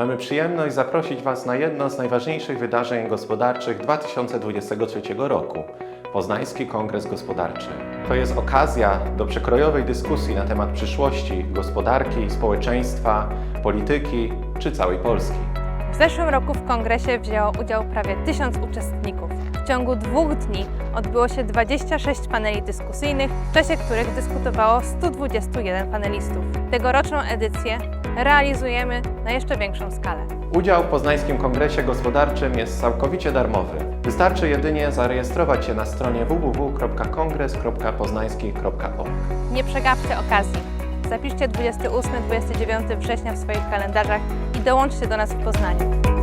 Mamy przyjemność zaprosić Was na jedno z najważniejszych wydarzeń gospodarczych 2023 roku Poznański Kongres Gospodarczy. To jest okazja do przekrojowej dyskusji na temat przyszłości gospodarki, społeczeństwa, polityki czy całej Polski. W zeszłym roku w kongresie wzięło udział prawie 1000 uczestników. W ciągu dwóch dni odbyło się 26 paneli dyskusyjnych, w czasie których dyskutowało 121 panelistów. Tegoroczną edycję realizujemy na jeszcze większą skalę. Udział w Poznańskim Kongresie Gospodarczym jest całkowicie darmowy. Wystarczy jedynie zarejestrować się na stronie www.kongres.poznański.org. Nie przegapcie okazji. Zapiszcie 28-29 września w swoich kalendarzach i dołączcie do nas w Poznaniu.